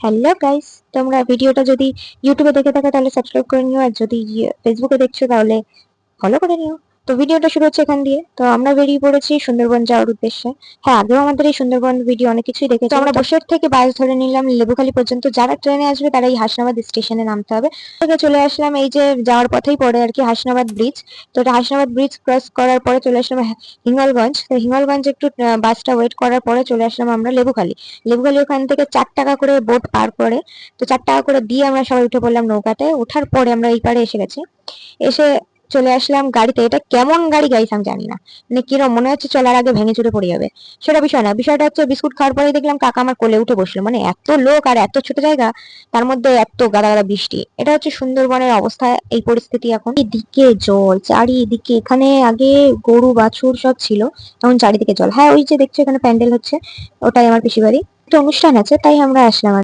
Hello guys তোমরা ভিডিওটা যদি ইউটিউবে দেখে থাকো, তাহলে সাবস্ক্রাইব করে নিও। আর যদি ফেসবুকে দেখছ, তাহলে ফলো করে নিও। তো ভিডিওটা শুরু হচ্ছে এখান দিয়ে। তো আমরা বেরিয়ে পড়েছি সুন্দরবন যাওয়ার উদ্দেশ্যে। হ্যাঁ আগেও আমাদের এই সুন্দরবন ভিডিও অনেক কিছুই দেখেছি। আমরা বসের থেকে বাস ধরে নিলাম লেবুখালি পর্যন্ত। যারা ট্রেনে আসবে তারা এই হাসনাবাদ স্টেশনে নামতে হবে। থেকে চলে আসলাম এই যে যাওয়ার পথেই পড়ে আর কি হাসনাবাদ ব্রিজ তো এটা হাসনাবাদ ব্রিজ ক্রস করার পরে চলে আসলাম হ- হিঙ্গলগঞ্জ। তো হিঙ্গলগঞ্জ একটু বাসটা ওয়েট করার পরে চলে আসলাম আমরা লেবুখালি। লেবুখালি ওখান থেকে চার টাকা করে বোট পার করে তো চার টাকা করে দিয়ে আমরা সবাই উঠে পড়লাম নৌকাতে। ওঠার পরে আমরা এই পারে এসে গেছি। এসে চলে আসলাম গাড়িতে। এটা কেমন গাড়ি গাইস আমি জানি না। মানে কিরম, মনে হচ্ছে চলার আগে ভেঙে চুরে পড়ে যাবে। সেটা বিষয় না। বিষয়টা হচ্ছে বিস্কুট খাওয়ার পরেই দেখলাম কাকা আমার কোলে উঠে বসল। মানে এত লোক আর এত ছোট জায়গা, তার মধ্যে এত গাদা গাদা বৃষ্টি। এটা হচ্ছে সুন্দরবনের অবস্থা, এই পরিস্থিতি এখন। এদিকে জল, চারিদিকে। এখানে আগে গরু, বাছুর সব ছিল, এখন চারিদিকে জল। হ্যাঁ ওই যে দেখছ এখানে প্যান্ডেল হচ্ছে, ওটাই আমার পিসি বাড়ি একটা অনুষ্ঠান আছে, তাই আমরা আসলাম।